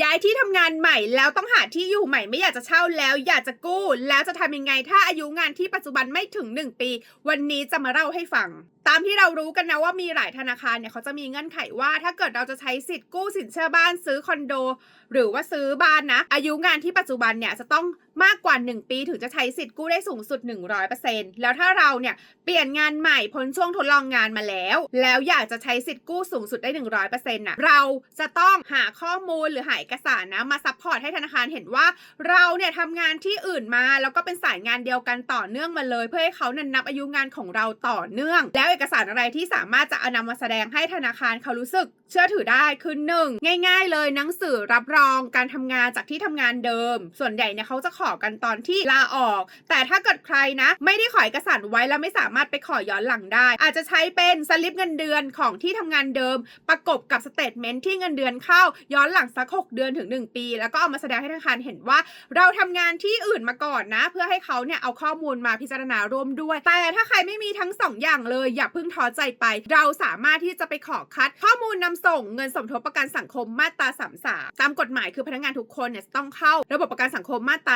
ย้ายที่ทำงานใหม่แล้วต้องหาที่อยู่ใหม่ไม่อยากจะเช่าแล้ว อยากจะกู้ แล้วจะทำยังไงถ้าอายุงานที่ปัจจุบันไม่ถึง 1 ปี วันนี้จะมาเล่าให้ฟัง ตามที่เรารู้กันนะว่ามีหลายธนาคารเนี่ยเขาจะมีเงื่อนไขว่า ถ้าเกิดเราจะใช้สิทธิ์กู้สินเชื่อบ้านซื้อคอนโด หรือว่าซื้อบ้านนะ อายุงานที่ปัจจุบันเนี่ยจะต้องมากกว่า 1 ปีถึงจะใช้สิทธิ์กู้ได้สูงสุด 100%แล้วถ้าเราเนี่ยเปลี่ยนงานใหม่พ้นช่วงทดลองงานมาแล้ว แล้วอยากจะใช้สิทธิ์กู้สูงสุดได้ 100%น่ะเราจะต้องหาข้อมูลหรือหาเอกสารนะมาซัพพอร์ตให้ธนาคารเห็นว่าเราเนี่ยทำงานที่อื่นมา แล้วก็เป็นสายงานเดียวกันต่อเนื่องมาเลย เพื่อให้เขานันนับอายุงานของเราต่อเนื่อง แล้วเอกสารอะไรที่สามารถจะเอานำมาแสดงให้ธนาคารเขารู้สึก เชื่อถือได้คือหนึ่งง่าย ๆ เลยหนังสือรับรองการทำงานจากที่ทำงานเดิม ส่วนใหญ่เนี่ยเขาจะขอกันตอนที่ลาออก แต่ถ้าเกิดใครนะ ไม่ได้ขอเอกสารไว้แล้วไม่สามารถไปขอย้อนหลังได้ อาจจะใช้เป็นสลิปเงินเดือนของที่ทำงานเดิม ประกบกับสเตทเมนต์ที่เงินเดือนเข้าย้อนหลังสัก6 เดือนถึง 1 ปี แล้วก็เอามาแสดงให้ธนาคารเห็นว่า เราทำงานที่อื่นมาก่อนนะ เพื่อให้เขาเนี่ยเอาข้อมูลมาพิจารณาร่วมด้วย แต่ถ้าใครไม่มีทั้งสองอย่างเลยอย่าเพิ่งท้อใจไป เราสามารถที่จะไปขอคัด ข้อมูลนำส่งเงินสมทบประกันสังคมมาตรา 33 ตามกฎหมายคือพนักงานทุกคนเนี่ยต้องเข้า ระบบประกันสังคมมาตรา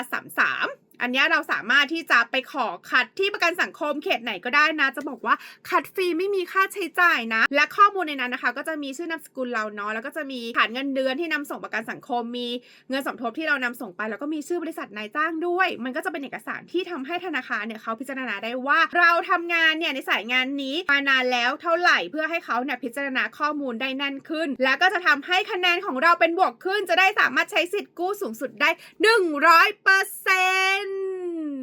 33 อันนี้เราสามารถที่จะไปขอคัดที่ประกันสังคมเขตไหนก็ได้นะ จะบอกว่าคัดฟรีไม่มีค่าใช้จ่ายนะ และข้อมูลในนั้นนะคะ ก็จะมีชื่อนามสกุลเราเนาะแล้วก็จะมีฐานเงินเดือนที่นำส่งประกันสังคม มีเงินสมทบที่เรานำส่งไป แล้วก็มีชื่อบริษัทนายจ้างด้วย มันก็จะเป็นเอกสารที่ทำให้ธนาคารเนี่ยเขาพิจารณาได้ว่า เราทำงานเนี่ยในสายงานนี้มานานแล้วเท่าไหร่เพื่อให้เขาเนี่ยพิจารณาข้อมูลได้แน่นขึ้น แล้วก็จะทำให้คะแนนของเราเป็นบวกขึ้น จะได้สามารถใช้สิทธิ์กู้สูงสุดได้100%เปอร์เซ็นต์